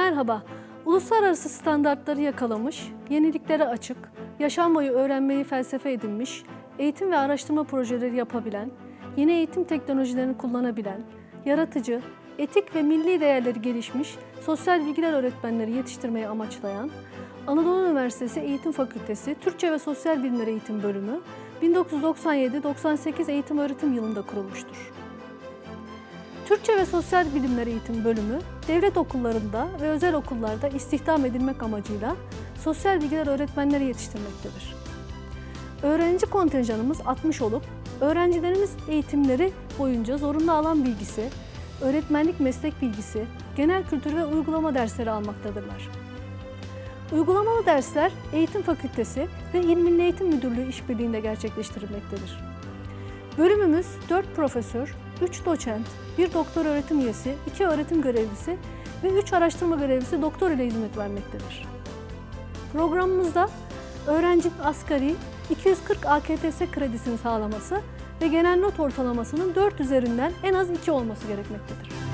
Merhaba, uluslararası standartları yakalamış, yeniliklere açık, yaşam boyu öğrenmeyi felsefe edinmiş, eğitim ve araştırma projeleri yapabilen, yeni eğitim teknolojilerini kullanabilen, yaratıcı, etik ve milli değerleri gelişmiş sosyal bilgiler öğretmenleri yetiştirmeyi amaçlayan Anadolu Üniversitesi Eğitim Fakültesi Türkçe ve Sosyal Bilimler Eğitim Bölümü 1997-98 eğitim öğretim yılında kurulmuştur. Türkçe ve Sosyal Bilimler Eğitim Bölümü, devlet okullarında ve özel okullarda istihdam edilmek amacıyla sosyal bilgiler öğretmenleri yetiştirmektedir. Öğrenci kontenjanımız 60 olup, öğrencilerimiz eğitimleri boyunca zorunlu alan bilgisi, öğretmenlik meslek bilgisi, genel kültür ve uygulama dersleri almaktadırlar. Uygulamalı dersler Eğitim Fakültesi ve İl Milli Eğitim Müdürlüğü işbirliğinde gerçekleştirilmektedir. Bölümümüz 4 profesör, 3 doçent, 1 doktor öğretim üyesi, 2 öğretim görevlisi ve 3 araştırma görevlisi doktor ile hizmet vermektedir. Programımızda öğrencinin asgari 240 AKTS kredisini sağlaması ve genel not ortalamasının 4 üzerinden en az 2 olması gerekmektedir.